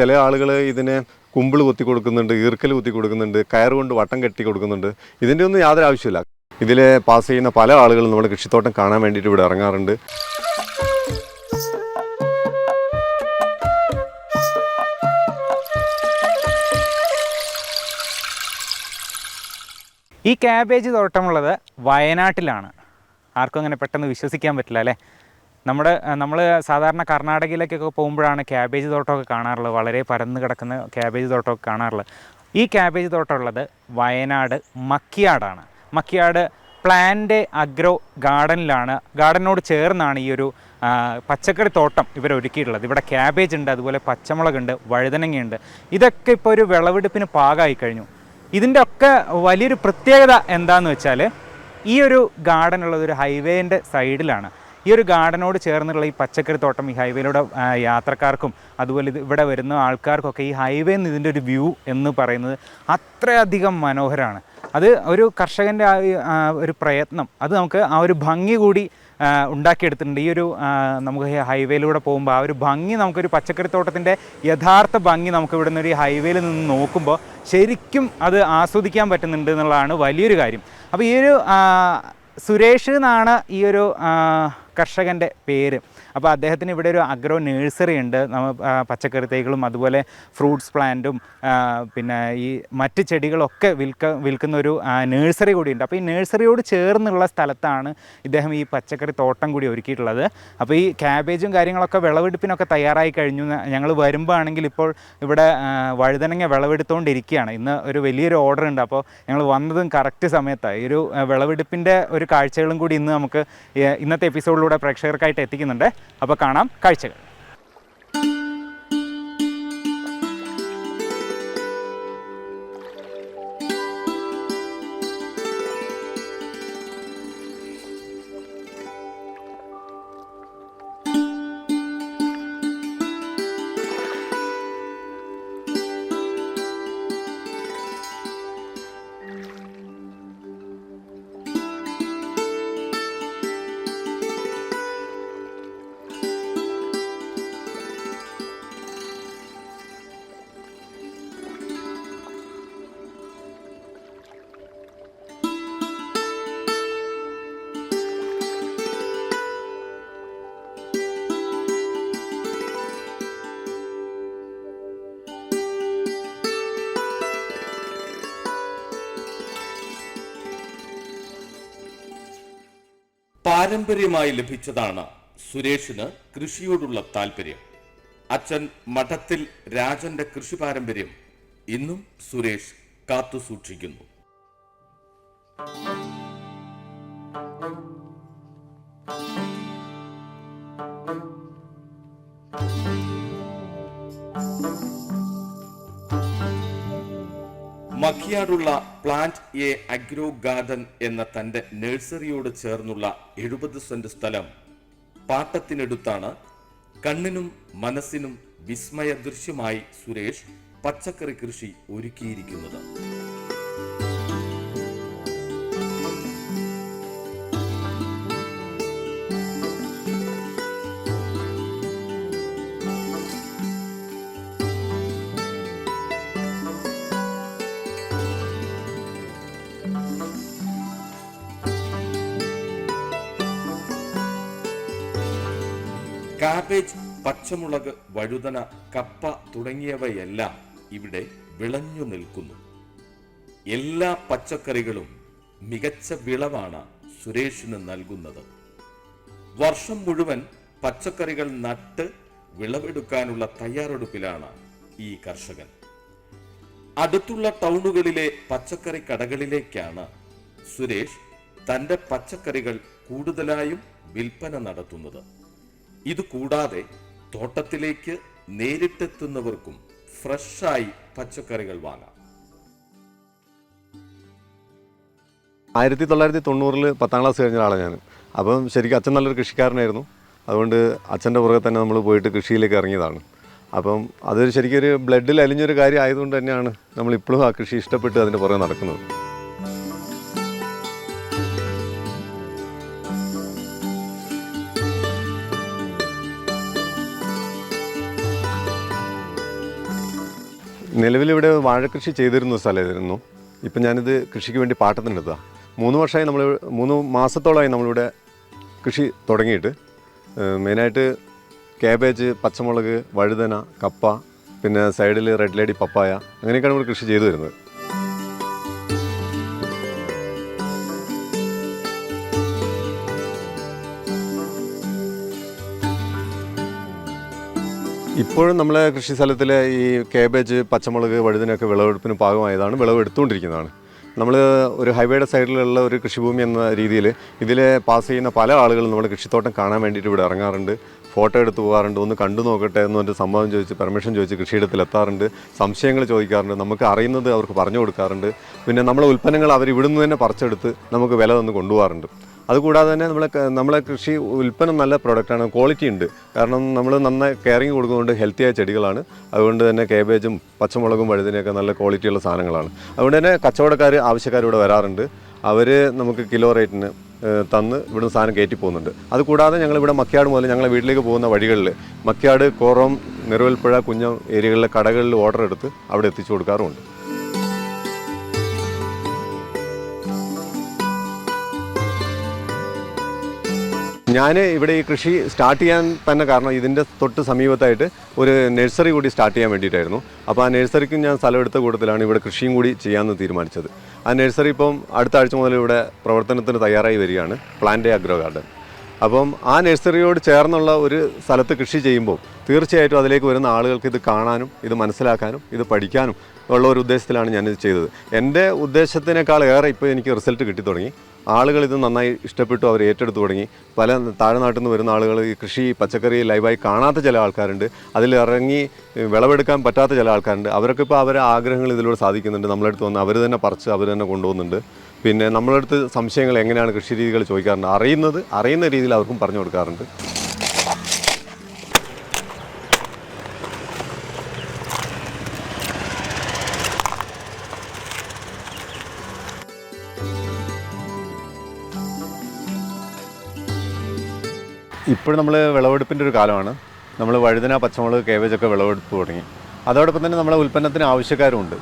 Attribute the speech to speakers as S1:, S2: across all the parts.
S1: ചില ആളുകൾ ഇതിനെ കുമ്പിൾ കുത്തി കൊടുക്കുന്നുണ്ട് ഈർക്കൽ കുത്തി കൊടുക്കുന്നുണ്ട് കയർ കൊണ്ട് വട്ടം കെട്ടി കൊടുക്കുന്നുണ്ട്. ഇതിന്റെ ഒന്നും യാതൊരു ആവശ്യമില്ല. ഇതിൽ പാസ് ചെയ്യുന്ന പല ആളുകളും നമ്മുടെ കൃഷിത്തോട്ടം കാണാൻ വേണ്ടിയിട്ട് ഇവിടെ ഇറങ്ങാറുണ്ട്.
S2: ഈ ക്യാബേജ് തോട്ടമുള്ളത് വയനാട്ടിലാണ്. ആർക്കും അങ്ങനെ പെട്ടെന്ന് വിശ്വസിക്കാൻ പറ്റില്ല അല്ലേ? നമ്മുടെ നമ്മൾ സാധാരണ കർണാടകയിലേക്കൊക്കെ പോകുമ്പോഴാണ് ക്യാബേജ് തോട്ടമൊക്കെ കാണാറുള്ളത്. വളരെ പരന്ന് കിടക്കുന്ന ക്യാബേജ് തോട്ടമൊക്കെ കാണാറുള്ളത്. ഈ ക്യാബേജ് തോട്ടമുള്ളത് വയനാട് മക്കിയാടാണ്. മക്കിയാട് പ്ലാന്റ് അഗ്രോ ഗാർഡനിലാണ്. ഗാർഡനോട് ചേർന്നാണ് ഈ ഒരു പച്ചക്കറി തോട്ടം ഇവർ ഒരുക്കിയിട്ടുള്ളത്. ഇവിടെ ക്യാബേജ് ഉണ്ട് അതുപോലെ പച്ചമുളകുണ്ട് വഴുതനങ്ങയുണ്ട്. ഇതൊക്കെ ഇപ്പോൾ ഒരു വിളവെടുപ്പിന് പാകമായി കഴിഞ്ഞു. ഇതിന്റെ ഒക്കെ വലിയൊരു പ്രത്യേകത എന്താണെന്ന് വെച്ചാൽ ഈ ഒരു ഗാർഡൻ ഉള്ളത് ഒരു ഹൈവേന്റെ സൈഡിലാണ്. ഈ ഒരു ഗാർഡനോട് ചേർന്നുള്ള ഈ പച്ചക്കറി തോട്ടം ഈ ഹൈവേയിലൂടെ യാത്രക്കാർക്കും അതുപോലെ ഇവിടെ വരുന്ന ആൾക്കാർക്കൊക്കെ ഈ ഹൈവേ നിന്ന് ഇതിന്റെ ഒരു വ്യൂ എന്ന് പറയുന്നത് അത്രയധികം മനോഹരമാണ്. അത് ഒരു കർഷകന്റെ ആ ഒരു, പ്രയത്നം. അത് നമുക്ക് ആ ഒരു ഭംഗി കൂടി ഉണ്ടാക്കിയെടുത്തിട്ടുണ്ട്. ഈ ഒരു നമുക്ക് ഹൈവേയിലൂടെ പോകുമ്പോൾ ആ ഒരു ഭംഗി നമുക്കൊരു പച്ചക്കറി തോട്ടത്തിന്റെ യഥാർത്ഥ ഭംഗി നമുക്ക് ഇവിടെ നിന്ന് ഒരു ഹൈവേയിൽ നിന്ന് നോക്കുമ്പോൾ ശരിക്കും അത് ആസ്വദിക്കാൻ പറ്റുന്നുണ്ട് എന്നുള്ളതാണ് വലിയൊരു കാര്യം. അപ്പോൾ ഈ ഒരു സുരേഷ് എന്നാണ് ഈ ഒരു കർഷകന്റെ പേര്. അപ്പോൾ അദ്ദേഹത്തിന് ഇവിടെ ഒരു അഗ്രോ നേഴ്സറി ഉണ്ട്. പച്ചക്കറി തൈകളും അതുപോലെ ഫ്രൂട്ട്സ് പ്ലാന്റും പിന്നെ ഈ മറ്റ് ചെടികളൊക്കെ വിൽക്ക വിൽക്കുന്ന ഒരു നേഴ്സറി ഉണ്ട് അപ്പോൾ ഈ നേഴ്സറിയോട് ചേർന്നുള്ള സ്ഥലത്താണ് ഇദ്ദേഹം ഈ പച്ചക്കറി തോട്ടം കൂടി ഒരുക്കിയിട്ടുള്ളത്. അപ്പോൾ ഈ ക്യാബേജും കാര്യങ്ങളൊക്കെ വിളവെടുപ്പിനൊക്കെ തയ്യാറായി കഴിഞ്ഞു. ഞങ്ങൾ വരുമ്പോൾ ആണെങ്കിൽ ഇപ്പോൾ ഇവിടെ വഴുതനങ്ങ വിളവെടുത്തുകൊണ്ടിരിക്കുകയാണ് ഇന്ന് ഒരു വലിയൊരു ഓർഡർ ഉണ്ട്. അപ്പോൾ ഞങ്ങൾ വന്നതും കറക്റ്റ് സമയത്താണ് ഈ ഒരു വിളവെടുപ്പിന്റെ ഒരു കാഴ്ചകളും കൂടി ഇന്ന് നമുക്ക് ഇന്നത്തെ എപ്പിസോഡിലൂടെ പ്രേക്ഷകർക്കായിട്ട് എത്തിക്കുന്നുണ്ട്. അപ്പോൾ കാണാം കാഴ്ചകൾ.
S3: പാരമ്പര്യമായി ലഭിച്ചതാണ് സുരേഷിന് കൃഷിയോടുള്ള താല്പര്യം അച്ഛൻ മഠത്തിൽ രാജന്റെ കൃഷി പാരമ്പര്യം ഇന്നും സുരേഷ് കാത്തു സൂക്ഷിക്കുന്നു. മഖിയാടുള്ള പ്ലാന്റ് എ അഗ്രോ ഗാർഡൻ എന്ന തന്റെ നഴ്സറിയോട് ചേർന്നുള്ള എഴുപത് സെന്റ് സ്ഥലം. പാട്ടത്തിനെടുത്താണ് കണ്ണിനും മനസ്സിനും വിസ്മയ ദൃശ്യമായി സുരേഷ് പച്ചക്കറി കൃഷി ഒരുക്കിയിരിക്കുന്നത്. കാബേജ് പച്ചമുളക് വഴുതന കപ്പ തുടങ്ങിയവയെല്ലാം ഇവിടെ വിളഞ്ഞു നിൽക്കുന്നു. എല്ലാ പച്ചക്കറികളും മികച്ച വിളവാണ് സുരേഷിന് നൽകുന്നത്. വർഷം മുഴുവൻ പച്ചക്കറികൾ നട്ട് വിളവെടുക്കാനുള്ള തയ്യാറെടുപ്പിലാണ് ഈ കർഷകൻ. അടുത്തുള്ള ടൗണുകളിലെ പച്ചക്കറി കടകളിലേക്കാണ് സുരേഷ് തന്റെ പച്ചക്കറികൾ കൂടുതലായും വിൽപ്പന നടത്തുന്നത്. ഇത് കൂടാതെ തോട്ടത്തിലേക്ക് നേരിട്ടെത്തുന്നവർക്കും ഫ്രഷായി പച്ചക്കറികൾ വാങ്ങാം.
S1: ആയിരത്തി തൊള്ളായിരത്തി തൊണ്ണൂറിൽ പത്താം ക്ലാസ് കഴിഞ്ഞ ആളാണ് ഞാൻ അപ്പം ശരിക്കും അച്ഛൻ നല്ലൊരു കൃഷിക്കാരനായിരുന്നു. അതുകൊണ്ട് അച്ഛന്റെ പുറകെ തന്നെ നമ്മൾ പോയിട്ട് കൃഷിയിലേക്ക് ഇറങ്ങിയതാണ്. അപ്പം അതൊരു ശരിക്കും ഒരു ബ്ലഡിൽ അലിഞ്ഞൊരു കാര്യം ആയതുകൊണ്ട് തന്നെയാണ് നമ്മളിപ്പോഴും ആ കൃഷി ഇഷ്ടപ്പെട്ട് അതിന്റെ പുറകെ നടക്കുന്നത്. നിലവിലിവിടെ വാഴക്കൃഷി ചെയ്തിരുന്ന സ്ഥലമായിരുന്നു. ഇപ്പം ഞാനിത് കൃഷിക്ക് വേണ്ടി പാട്ടത്തിനെടുത്തതാണ് മൂന്ന് വർഷമായി നമ്മൾ മൂന്ന് മാസത്തോളമായി നമ്മളിവിടെ കൃഷി തുടങ്ങിയിട്ട്. മെയിനായിട്ട് കാബേജ് പച്ചമുളക് വഴുതന കപ്പ പിന്നെ സൈഡിൽ റെഡ് ലേഡി പപ്പായ അങ്ങനെയൊക്കെയാണ് നമ്മൾ കൃഷി ചെയ്തു വരുന്നത്. ഇപ്പോഴും നമ്മളെ കൃഷി സ്ഥലത്തിലെ ഈ കേബേജ് പച്ചമുളക് വഴുതിനൊക്കെ വിളവെടുപ്പിന് പാകമായതാണ് വിളവെടുത്തുകൊണ്ടിരിക്കുന്നതാണ്. നമ്മൾ ഒരു ഹൈവേയുടെ സൈഡിലുള്ള ഒരു കൃഷിഭൂമി എന്ന രീതിയിൽ ഇതിൽ പാസ് ചെയ്യുന്ന പല ആളുകളും നമ്മുടെ കൃഷിത്തോട്ടം കാണാൻ വേണ്ടിയിട്ട് ഇവിടെ ഇറങ്ങാറുണ്ട്. ഫോട്ടോ എടുത്ത് പോകാറുണ്ട് ഒന്ന് കണ്ടു നോക്കട്ടെ എന്ന് പറഞ്ഞിട്ട് സംഭവം ചോദിച്ച് പെർമിഷൻ ചോദിച്ച് കൃഷിയിടത്തിൽ എത്താറുണ്ട് സംശയങ്ങൾ ചോദിക്കാറുണ്ട്. നമുക്ക് അറിയുന്നത് അവർക്ക് പറഞ്ഞു കൊടുക്കാറുണ്ട്. പിന്നെ നമ്മളെ ഉൽപ്പന്നങ്ങൾ അവർ ഇവിടുന്ന് തന്നെ പറിച്ചെടുത്ത് നമുക്ക് വില തന്ന് കൊണ്ടുപോകാറുണ്ട്. അതുകൂടാതെ തന്നെ നമ്മളെ നമ്മളെ കൃഷി ഉൽപ്പന്നം നല്ല പ്രോഡക്റ്റാണ് ക്വാളിറ്റി ഉണ്ട്. കാരണം നമ്മൾ നന്നായി കെയറിങ് കൊടുക്കുന്നതുകൊണ്ട് ഹെൽത്തിയായ ചെടികളാണ്. അതുകൊണ്ട് തന്നെ കേബേജും പച്ചമുളകും വഴുതിനെയൊക്കെ നല്ല ക്വാളിറ്റിയുള്ള സാധനങ്ങളാണ്. അതുകൊണ്ട് തന്നെ കച്ചവടക്കാർ ആവശ്യക്കാർ ഇവിടെ വരാറുണ്ട്. അവർ നമുക്ക് കിലോ റേറ്റിന് തന്ന് ഇവിടുന്ന് സാധനം കയറ്റി പോകുന്നുണ്ട്. അതുകൂടാതെ ഞങ്ങൾ ഇവിടെ മക്കിയാട് മുതൽ ഞങ്ങളെ വീട്ടിലേക്ക് പോകുന്ന വഴികളിൽ മക്കിയാട് കോറം നിറവൽപ്പുഴ കുഞ്ഞം ഏരിയകളിലെ കടകളിൽ ഓർഡർ എടുത്ത് അവിടെ എത്തിച്ചു കൊടുക്കാറുമുണ്ട്. ഞാൻ ഇവിടെ ഈ കൃഷി സ്റ്റാർട്ട് ചെയ്യാൻ തന്നെ കാരണം ഇതിന്റെ തൊട്ട് സമീപത്തായിട്ട് ഒരു നഴ്സറി കൂടി സ്റ്റാർട്ട് ചെയ്യാൻ വേണ്ടിയിട്ടായിരുന്നു. അപ്പോൾ ആ നഴ്സറിക്കും ഞാൻ സ്ഥലം എടുത്ത കൂട്ടത്തിലാണ് ഇവിടെ കൃഷിയും കൂടി ചെയ്യാമെന്ന് തീരുമാനിച്ചത്. ആ നഴ്സറി ഇപ്പം അടുത്ത ആഴ്ച മുതൽ ഇവിടെ പ്രവർത്തനത്തിന് തയ്യാറായി വരികയാണ് പ്ലാന്റ് അഗ്രോ ഗാർഡൻ അപ്പം ആ നഴ്സറിയോട് ചേർന്നുള്ള ഒരു സ്ഥലത്ത് കൃഷി ചെയ്യുമ്പോൾ തീർച്ചയായിട്ടും അതിലേക്ക് വരുന്ന ആളുകൾക്ക് ഇത് കാണാനും ഇത് മനസ്സിലാക്കാനും ഇത് പഠിക്കാനും ഉള്ള ഒരു ഉദ്ദേശത്തിലാണ് ഞാനിത് ചെയ്തത്. എന്റെ ഉദ്ദേശത്തിനേക്കാൾ ഏറെ ഇപ്പോൾ എനിക്ക് റിസൾട്ട് കിട്ടി തുടങ്ങി ആളുകൾ ഇത് നന്നായി ഇഷ്ടപ്പെട്ടു അവർ ഏറ്റെടുത്തു തുടങ്ങി. പല താഴ്നാട്ടിൽ നിന്ന് വരുന്ന ആളുകൾ ഈ കൃഷി പച്ചക്കറി ലൈവായി കാണാത്ത ചില ആൾക്കാരുണ്ട്. അതിൽ ഇറങ്ങി വിളവെടുക്കാൻ പറ്റാത്ത ചില ആൾക്കാരുണ്ട്. അവരൊക്കെ ഇപ്പോൾ അവരെ ആഗ്രഹങ്ങൾ ഇതിലൂടെ സാധിക്കുന്നുണ്ട്. നമ്മളടുത്ത് വന്ന് അവർ തന്നെ പറിച്ച് അവർ തന്നെ കൊണ്ടുപോകുന്നുണ്ട്. പിന്നെ നമ്മളടുത്ത് സംശയങ്ങൾ എങ്ങനെയാണ് കൃഷി രീതികൾ ചോദിക്കാറുണ്ട്. അറിയുന്നത് അറിയുന്ന രീതിയിൽ അവർക്കും പറഞ്ഞു കൊടുക്കാറുണ്ട്. ഇപ്പോഴും നമ്മൾ വിളവെടുപ്പിന്റെ ഒരു കാലമാണ്. നമ്മൾ വഴുതന പച്ചമുളക് കേബേജൊക്കെ വിളവെടുപ്പ് തുടങ്ങി. അതോടൊപ്പം തന്നെ നമ്മളെ ഉൽപ്പന്നത്തിന് ആവശ്യക്കാരുമുണ്ട്.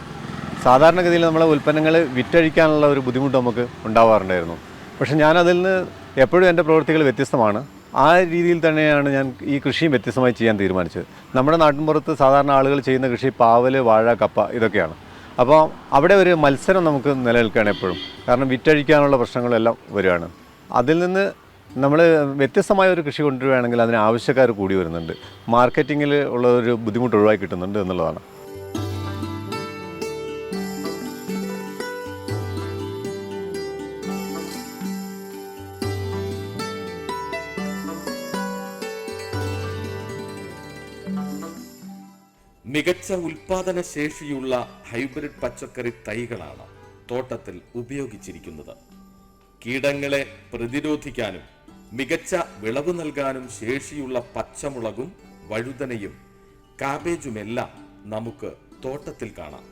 S1: സാധാരണഗതിയിൽ നമ്മളെ ഉൽപ്പന്നങ്ങൾ വിറ്റഴിക്കാനുള്ള ഒരു ബുദ്ധിമുട്ട് നമുക്ക് ഉണ്ടാവാറുണ്ടായിരുന്നു. പക്ഷെ ഞാനതിൽ നിന്ന് എപ്പോഴും എന്റെ പ്രവൃത്തികൾ വ്യത്യസ്തമാണ്. ആ രീതിയിൽ തന്നെയാണ് ഞാൻ ഈ കൃഷിയും വ്യത്യസ്തമായി ചെയ്യാൻ തീരുമാനിച്ചത്. നമ്മുടെ നാട്ടിൻപുറത്ത് സാധാരണ ആളുകൾ ചെയ്യുന്ന കൃഷി പാവൽ വാഴ കപ്പ ഇതൊക്കെയാണ്. അപ്പോൾ അവിടെ ഒരു മത്സരം നമുക്ക് നിലനിൽക്കുകയാണ് എപ്പോഴും. കാരണം വിറ്റഴിക്കാനുള്ള പ്രശ്നങ്ങളെല്ലാം വരികയാണ്. അതിൽ നിന്ന് നമ്മൾ വ്യത്യസ്തമായ ഒരു കൃഷി കൊണ്ടുവരികയാണെങ്കിൽ അതിന് ആവശ്യക്കാർ കൂടി വരുന്നുണ്ട്. മാർക്കറ്റിങ്ങിൽ ഉള്ള ഒരു ബുദ്ധിമുട്ട് ഒഴിവാക്കി കിട്ടുന്നുണ്ട് എന്നുള്ളതാണ്.
S3: മികച്ച ഉൽപാദന ശേഷിയുള്ള ഹൈബ്രിഡ് പച്ചക്കറി തൈകളാണ് തോട്ടത്തിൽ ഉപയോഗിച്ചിരിക്കുന്നത്. കീടങ്ങളെ പ്രതിരോധിക്കാനും മികച്ച വിളവ് നൽകാനും ശേഷിയുള്ള പച്ചമുളകും വഴുതനയും കാബേജുമെല്ലാം നമുക്ക് തോട്ടത്തിൽ കാണാം.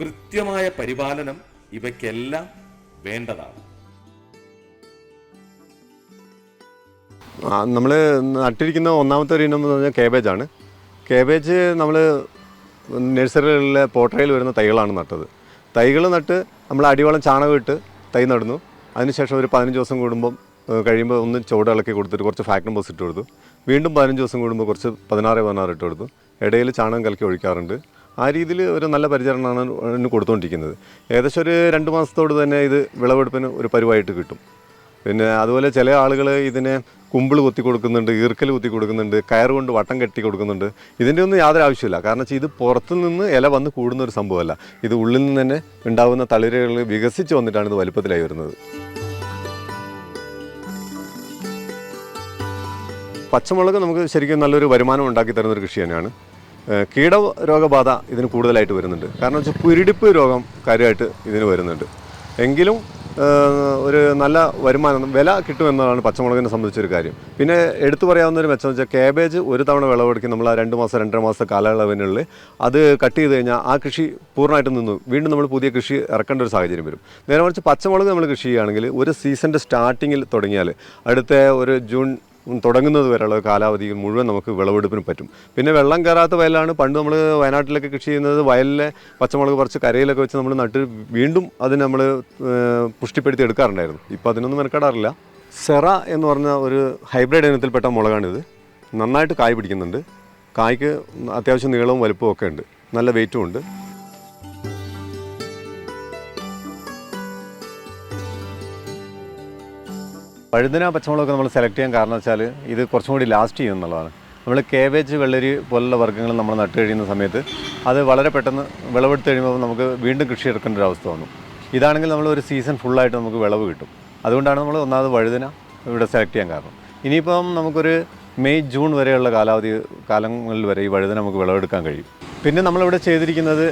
S3: കൃത്യമായ പരിപാലനം ഇവയ്ക്കെല്ലാം വേണ്ടതാണ്.
S1: നമ്മൾ നട്ടിരിക്കുന്ന ഒന്നാമത്തെ ഒരു ഇനം എന്ന് പറഞ്ഞാൽ കേബേജാണ്. കേബേജ് നമ്മൾ നഴ്സറികളിലെ പോട്ടയിൽ വരുന്ന തൈകളാണ് നട്ടത്. തൈകൾ നട്ട് നമ്മൾ അടിവളം ചാണകം ഇട്ട് തൈ നടുന്നു. അതിനുശേഷം ഒരു പതിനഞ്ച് ദിവസം കൂടുമ്പം കഴിയുമ്പോൾ ഒന്ന് ചുവട് ഇളക്കി കൊടുത്തിട്ട് കുറച്ച് ഫാക്ടം ബോസ് ഇട്ട് കൊടുത്തു. വീണ്ടും പതിനഞ്ച് ദിവസം കൂടുമ്പോൾ കുറച്ച് പതിനാറ് പതിനാറ് ഇട്ട് കൊടുത്തു. ഇടയിൽ ചാണകം കലക്കി ഒഴിക്കാറുണ്ട്. ആ രീതിയിൽ ഒരു നല്ല പരിചരണമാണ് കൊടുത്തുകൊണ്ടിരിക്കുന്നത് ഏകദേശം ഒരു രണ്ട് മാസത്തോട് തന്നെ ഇത് വിളവെടുപ്പിന് ഒരു പരുവായിട്ട് കിട്ടും. പിന്നെ അതുപോലെ ചില ആളുകൾ ഇതിനെ കുമ്പിൾ കുത്തി കൊടുക്കുന്നുണ്ട് ഈർക്കൽ കുത്തി കൊടുക്കുന്നുണ്ട് കയർ കൊണ്ട് വട്ടം കെട്ടി കൊടുക്കുന്നുണ്ട്. ഇതിന്റെ ഒന്നും യാതൊരു ആവശ്യമില്ല കാരണം ഇത് പുറത്തു നിന്ന് ഇല വന്ന് കൂടുന്ന ഒരു സംഭവമല്ല. ഇത് ഉള്ളിൽ നിന്ന് തന്നെ ഉണ്ടാകുന്ന തളിരകൾ വികസിച്ച് വന്നിട്ടാണ് ഇത് വലുപ്പത്തിലായി വരുന്നത്. പച്ചമുളക് നമുക്ക് ശരിക്കും നല്ലൊരു വരുമാനം ഉണ്ടാക്കി തരുന്നൊരു കൃഷി തന്നെയാണ്. കീട രോഗബാധ ഇതിന് കൂടുതലായിട്ട് വരുന്നുണ്ട്. കാരണം വെച്ചാൽ കുരുടിപ്പ് രോഗം കാര്യമായിട്ട് ഇതിന് വരുന്നുണ്ട്. എങ്കിലും ഒരു നല്ല വരുമാനം വില കിട്ടുമെന്നതാണ് പച്ചമുളകിനെ സംബന്ധിച്ചൊരു കാര്യം. പിന്നെ എടുത്തു പറയാവുന്ന ഒരു മെച്ചം വെച്ചാൽ കാബേജ് ഒരു തവണ വിളവെടുക്കി. നമ്മൾ ആ രണ്ട് മാസം രണ്ടര മാസം കാലയളവിനുള്ളിൽ അത് കട്ട് ചെയ്ത് കഴിഞ്ഞാൽ ആ കൃഷി പൂർണമായിട്ടും നിന്നു. വീണ്ടും നമ്മൾ പുതിയ കൃഷി ഇറക്കേണ്ട ഒരു സാഹചര്യം വരും. നേരെ മറിച്ച് പച്ചമുളക് നമ്മൾ കൃഷി ചെയ്യുകയാണെങ്കിൽ ഒരു സീസണിന്റെ സ്റ്റാർട്ടിങ്ങിൽ തുടങ്ങിയാൽ അടുത്ത ഒരു ജൂൺ തുടങ്ങുന്നത് വരെയുള്ള കാലാവധി മുഴുവൻ നമുക്ക് വിളവെടുപ്പിന് പറ്റും. പിന്നെ വെള്ളം കയറാത്ത വയലാണ് പണ്ട് നമ്മൾ വയനാട്ടിലൊക്കെ കൃഷി ചെയ്യുന്നത് വയലിലെ പച്ചമുളക് കുറച്ച് കരയിലൊക്കെ വെച്ച് നമ്മൾ നട്ട് വീണ്ടും അതിന് നമ്മൾ പുഷ്ടിപ്പെടുത്തി എടുക്കാറുണ്ടായിരുന്നു. ഇപ്പോൾ അതിനൊന്നും മെനക്കെടാറില്ല. സെറ എന്ന് പറഞ്ഞ ഒരു ഹൈബ്രിഡ് ഇനത്തിൽപ്പെട്ട മുളകാണിത്. നന്നായിട്ട് കായ് പിടിക്കുന്നുണ്ട്. കായ്ക്ക് അത്യാവശ്യം നീളവും വലുപ്പവും ഒക്കെ ഉണ്ട്. നല്ല വെയിറ്റും ഉണ്ട്. വഴുതന പച്ചമുളകൊക്കെ നമ്മൾ സെലക്ട് ചെയ്യാൻ കാരണം വെച്ചാൽ ഇത് കുറച്ചും കൂടി ലാസ്റ്റ് ചെയ്യും എന്നുള്ളതാണ്. നമ്മൾ കേബേജ് വെള്ളരി പോലുള്ള വർഗങ്ങൾ നമ്മൾ നട്ട് കഴിയുന്ന സമയത്ത് അത് വളരെ പെട്ടെന്ന് വിളവെടുത്ത് കഴിയുമ്പോൾ നമുക്ക് വീണ്ടും കൃഷി എടുക്കേണ്ട ഒരു അവസ്ഥ വന്നു. ഇതാണെങ്കിൽ നമ്മൾ ഒരു സീസൺ ഫുള്ളായിട്ട് നമുക്ക് വിളവ് കിട്ടും. അതുകൊണ്ടാണ് നമ്മൾ ഒന്നാമത് വഴുതന ഇവിടെ സെലക്ട് ചെയ്യാൻ കാരണം. ഇനിയിപ്പം നമുക്കൊരു മെയ് ജൂൺ വരെയുള്ള കാലാവധി കാലങ്ങളിൽ വരെ ഈ വഴുതന നമുക്ക് വിളവെടുക്കാൻ കഴിയും. പിന്നെ നമ്മളിവിടെ ചെയ്തിരിക്കുന്നത്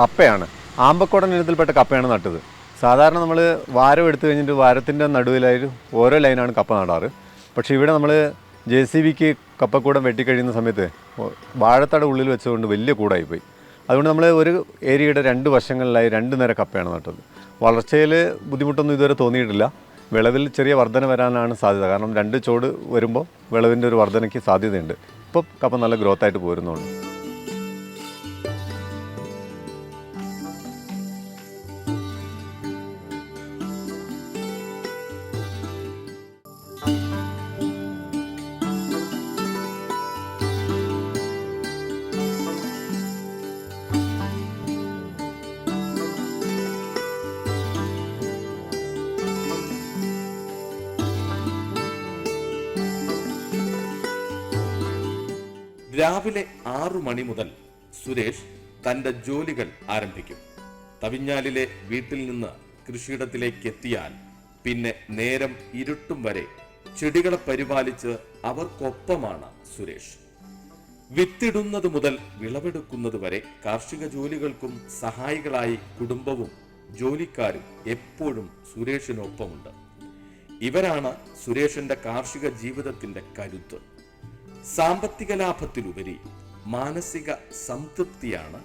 S1: കപ്പയാണ്. ആമ്പക്കോടൻ ഇനത്തിൽപ്പെട്ട കപ്പയാണ് നട്ടത്. സാധാരണ നമ്മൾ വാരം എടുത്തു കഴിഞ്ഞിട്ട് വാരത്തിന്റെ നടുവിലായിട്ട് ഓരോ ലൈനാണ് കപ്പ നടാറ്. പക്ഷേ ഇവിടെ നമ്മൾ ജെ സി ബിക്ക് കപ്പക്കൂടം വെട്ടിക്കഴിയുന്ന സമയത്ത് വാഴത്തട ഉള്ളിൽ വെച്ചുകൊണ്ട് വലിയ കൂടായിപ്പോയി. അതുകൊണ്ട് നമ്മൾ ഒരു ഏരിയയുടെ രണ്ട് വശങ്ങളിലായി രണ്ട് നേരം കപ്പയാണ് നട്ടത്. വളർച്ചയിൽ ബുദ്ധിമുട്ടൊന്നും ഇതുവരെ തോന്നിയിട്ടില്ല. വിളവിൽ ചെറിയ വർധന വരാനാണ് സാധ്യത. കാരണം രണ്ട് ചോട് വരുമ്പോൾ വിളവിന്റെ ഒരു വർധനയ്ക്ക് സാധ്യതയുണ്ട്. ഇപ്പോൾ കപ്പ നല്ല ഗ്രോത്ത് ആയിട്ട്
S3: രാവിലെ ആറു മണി മുതൽ സുരേഷ് തന്റെ ജോലികൾ ആരംഭിക്കും. തവിഞ്ഞാലിലെ വീട്ടിൽ നിന്ന് കൃഷിയിടത്തിലേക്ക് എത്തിയാൽ പിന്നെ നേരം ഇരുട്ടും വരെ ചെടികളെ പരിപാലിച്ച് അവർക്കൊപ്പമാണ് സുരേഷ്. വിത്തിടുന്നത് മുതൽ വിളവെടുക്കുന്നത് വരെ കാർഷിക ജോലികൾക്കും സഹായികളായി കുടുംബവും ജോലിക്കാരും എപ്പോഴും സുരേഷിനൊപ്പമുണ്ട്. ഇവരാണ് സുരേഷിന്റെ കാർഷിക ജീവിതത്തിന്റെ കരുത്ത്. സാമ്പത്തിക ലാഭത്തിലുപരി മാനസിക സംതൃപ്തിയാണ്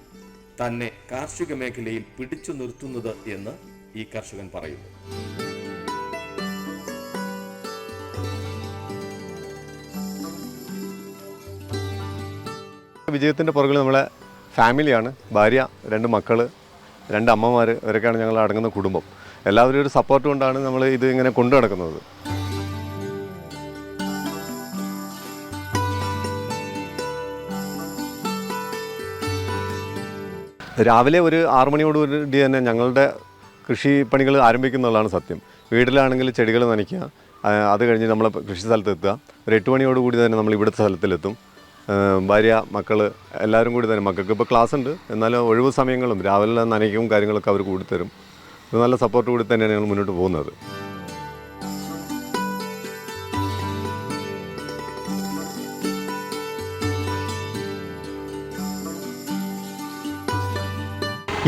S3: തന്നെ കാർഷിക മേഖലയിൽ പിടിച്ചു നിർത്തുന്നത് എന്ന് ഈ കർഷകൻ പറയുന്നു.
S1: വിജയത്തിന്റെ പുറകിൽ നമ്മളെ ഫാമിലിയാണ്. ഭാര്യ രണ്ട് മക്കൾ രണ്ട് അമ്മമാർ ഇവരൊക്കെയാണ് ഞങ്ങൾ അടങ്ങുന്ന കുടുംബം. എല്ലാവരും ഒരു സപ്പോർട്ട് കൊണ്ടാണ് നമ്മൾ ഇത് ഇങ്ങനെ കൊണ്ടു നടക്കുന്നത് രാവിലെ ഒരു ആറു മണിയോടുകൂടി തന്നെ ഞങ്ങളുടെ കൃഷിപ്പണികൾ ആരംഭിക്കുന്നുള്ളതാണ് സത്യം. വീട്ടിലാണെങ്കിൽ ചെടികൾ നനയ്ക്കുക അത് കഴിഞ്ഞ് നമ്മൾ കൃഷി സ്ഥലത്ത് എത്തുക. ഒരു എട്ട് മണിയോടുകൂടി തന്നെ നമ്മൾ ഇവിടുത്തെ സ്ഥലത്തിലെത്തും. ഭാര്യ മക്കൾ എല്ലാവരും കൂടി തന്നെ. മക്കൾക്ക് ഇപ്പോൾ ക്ലാസ് ഉണ്ട്. എന്നാലും ഒഴിവ് സമയങ്ങളും രാവിലെ നനയ്ക്കും കാര്യങ്ങളൊക്കെ അവർ കൂടി തരും. നല്ല സപ്പോർട്ട് കൂടി തന്നെയാണ് ഞങ്ങൾ മുന്നോട്ട് പോകുന്നത്.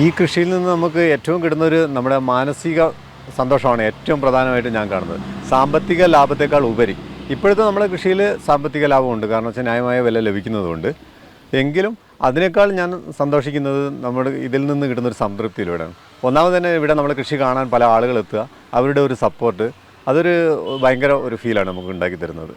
S1: ഈ കൃഷിയിൽ നിന്ന് നമുക്ക് ഏറ്റവും കിട്ടുന്നൊരു നമ്മുടെ മാനസിക സന്തോഷമാണ് ഏറ്റവും പ്രധാനമായിട്ട് ഞാൻ കാണുന്നത്. സാമ്പത്തിക ലാഭത്തെക്കാൾ ഉപരി ഇപ്പോഴത്തെ നമ്മുടെ കൃഷിയിൽ സാമ്പത്തിക ലാഭമുണ്ട് കാരണം വെച്ചാൽ ന്യായമായ വില ലഭിക്കുന്നതുകൊണ്ട്. എങ്കിലും അതിനേക്കാൾ ഞാൻ സന്തോഷിക്കുന്നത് നമ്മുടെ ഇതിൽ നിന്ന് കിട്ടുന്നൊരു സംതൃപ്തിയിലൂടെയാണ്. ഒന്നാമത് തന്നെ ഇവിടെ നമ്മൾ കൃഷി കാണാൻ പല ആളുകൾ എത്തുക. അവരുടെ ഒരു സപ്പോർട്ട് അതൊരു ഭയങ്കര ഒരു ഫീലാണ് നമുക്ക് ഉണ്ടാക്കി തരുന്നത്.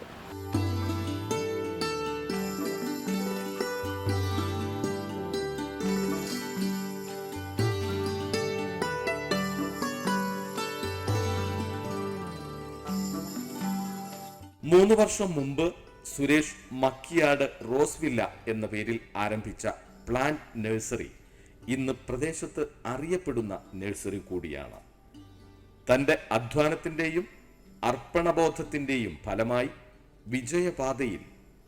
S3: മൂന്ന് വർഷം മുമ്പ് സുരേഷ് മക്കിയാട് റോസ്വില്ല എന്ന പേരിൽ ആരംഭിച്ച പ്ലാന്റ് നഴ്സറി ഇന്ന് പ്രദേശത്ത് അറിയപ്പെടുന്ന നഴ്സറി കൂടിയാണ്. തന്റെ അധ്വാനത്തിന്റെയും അർപ്പണബോധത്തിന്റെയും ഫലമായി വിജയപാതയിൽ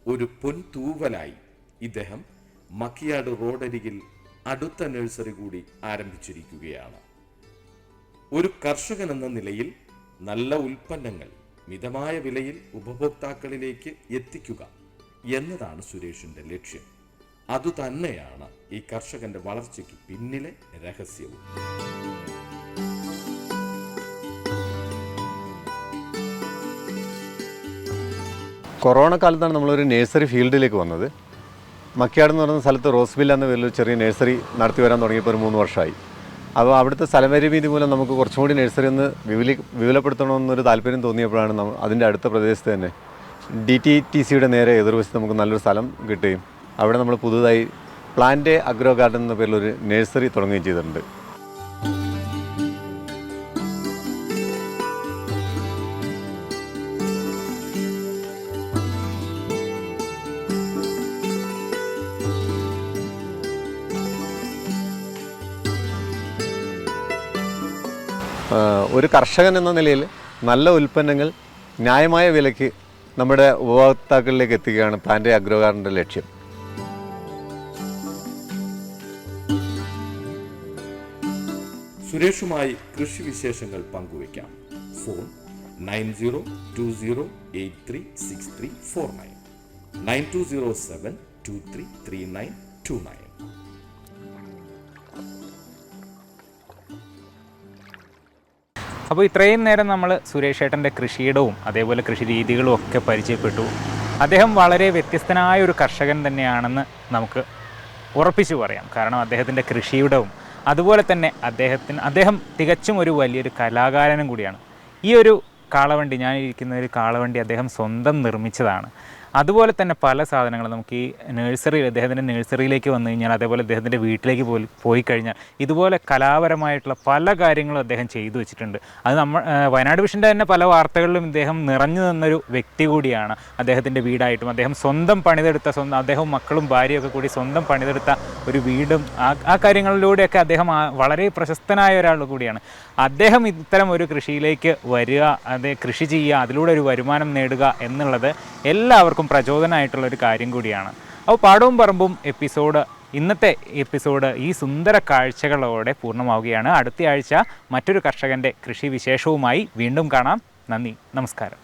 S3: ഒരു പൊൻതൂവലായി ഇദ്ദേഹം മക്കിയാട് റോഡരികിൽ അടുത്ത നഴ്സറി കൂടി ആരംഭിച്ചിരിക്കുകയാണ്. ഒരു കർഷകൻ എന്ന നിലയിൽ നല്ല ഉൽപ്പന്നങ്ങൾ മിതമായ വിലയിൽ ഉപഭോക്താക്കളിലേക്ക് എത്തിക്കുക എന്നതാണ് സുരേഷിന്റെ ലക്ഷ്യം. അതുതന്നെയാണ് ഈ കർഷകന്റെ വളർച്ചയ്ക്ക് പിന്നിലെ രഹസ്യവും.
S1: കൊറോണ കാലത്താണ് നമ്മളൊരു നഴ്സറി ഫീൽഡിലേക്ക് വന്നത്. മക്കിയാട് എന്ന് പറയുന്ന സ്ഥലത്ത് റോസ്വില്ല എന്ന പേരിൽ ചെറിയ നഴ്സറി നടത്തി വരാൻ തുടങ്ങിയപ്പോൾ ഒരു മൂന്ന് വർഷമായി. അപ്പോൾ അവിടുത്തെ സ്ഥലപരിമിതി മൂലം നമുക്ക് കുറച്ചും കൂടി നഴ്സറി ഒന്ന് വിപുലി വിപുലപ്പെടുത്തണമെന്നൊരു താല്പര്യം തോന്നിയപ്പോഴാണ് നമ്മൾ അതിന്റെ അടുത്ത പ്രദേശത്ത് തന്നെ ഡി ടി ടി സിയുടെ നേരെ എതിർവശത്ത് നമുക്ക് നല്ലൊരു സ്ഥലം കിട്ടുകയും അവിടെ നമ്മൾ പുതുതായി പ്ലാന്റ് അഗ്രോ ഗാർഡൻ എന്ന പേരിലൊരു നഴ്സറി തുടങ്ങുകയും ചെയ്തിട്ടുണ്ട്. ഒരു കർഷകൻ എന്ന നിലയിൽ നല്ല ഉൽപ്പന്നങ്ങൾ ന്യായമായ വിലയ്ക്ക് നമ്മുടെ ഉപഭോക്താക്കളിലേക്ക് എത്തിക്കുകയാണ് പ്ലാന്റ് അഗ്രോ ഗാർഡന്റെ ലക്ഷ്യം.
S3: സുരേഷുമായി കൃഷി വിശേഷങ്ങൾ പങ്കുവയ്ക്കാം. Phone nine zero two zero eight three six three four nine. Nine two zero seven two three three nine two nine.
S2: അപ്പോൾ ഇത്രയും നേരം നമ്മൾ സുരേഷ് ഏട്ടന്റെ കൃഷിയിടവും അതേപോലെ കൃഷി രീതികളും ഒക്കെ പരിചയപ്പെട്ടു. അദ്ദേഹം വളരെ വ്യത്യസ്തനായ ഒരു കർഷകൻ തന്നെയാണെന്ന് നമുക്ക് ഉറപ്പിച്ചു പറയാം. കാരണം അദ്ദേഹത്തിന്റെ കൃഷിയിടവും അതുപോലെ തന്നെ അദ്ദേഹത്തിന് അദ്ദേഹം തികച്ചും ഒരു വലിയൊരു കലാകാരനും കൂടിയാണ്. ഈ ഒരു കാളവണ്ടി ഞാനിരിക്കുന്ന ഒരു കാളവണ്ടി അദ്ദേഹം സ്വന്തം നിർമ്മിച്ചതാണ്. അതുപോലെ തന്നെ പല സാധനങ്ങളും നമുക്ക് ഈ നഴ്സറിയിൽ അദ്ദേഹത്തിന്റെ നഴ്സറിയിലേക്ക് വന്നു കഴിഞ്ഞാൽ അതേപോലെ അദ്ദേഹത്തിന്റെ വീട്ടിലേക്ക് പോയി പോയി കഴിഞ്ഞാൽ ഇതുപോലെ കലാപരമായിട്ടുള്ള പല കാര്യങ്ങളും അദ്ദേഹം ചെയ്തു വെച്ചിട്ടുണ്ട്. അത് നമ്മൾ വയനാട് വിഷന്റെ തന്നെ പല വാർത്തകളിലും ഇദ്ദേഹം നിറഞ്ഞു നിന്നൊരു വ്യക്തി കൂടിയാണ് അദ്ദേഹത്തിന്റെ വീടായിട്ടും. അദ്ദേഹം സ്വന്തം പണിതെടുത്ത സ്വന്തം അദ്ദേഹവും മക്കളും ഭാര്യയൊക്കെ കൂടി സ്വന്തം പണിതെടുത്ത ഒരു വീടും ആ ആ കാര്യങ്ങളിലൂടെയൊക്കെ അദ്ദേഹം വളരെ പ്രശസ്തനായ ഒരാൾ കൂടിയാണ്. അദ്ദേഹം ഇത്തരം ഒരു കൃഷിയിലേക്ക് വരിക അത് കൃഷി ചെയ്യുക അതിലൂടെ ഒരു വരുമാനം നേടുക എന്നുള്ളത് എല്ലാവർക്കും പ്രചോദനമായിട്ടുള്ള ഒരു കാര്യം കൂടിയാണ്. അപ്പോൾ പാടവും പറമ്പും എപ്പിസോഡ് ഇന്നത്തെ എപ്പിസോഡ് ഈ സുന്ദര കാഴ്ചകളോടെ പൂർണമാവുകയാണ്. അടുത്ത ആഴ്ച മറ്റൊരു കർഷകന്റെ കൃഷി വിശേഷവുമായി വീണ്ടും കാണാം. നന്ദി. നമസ്കാരം.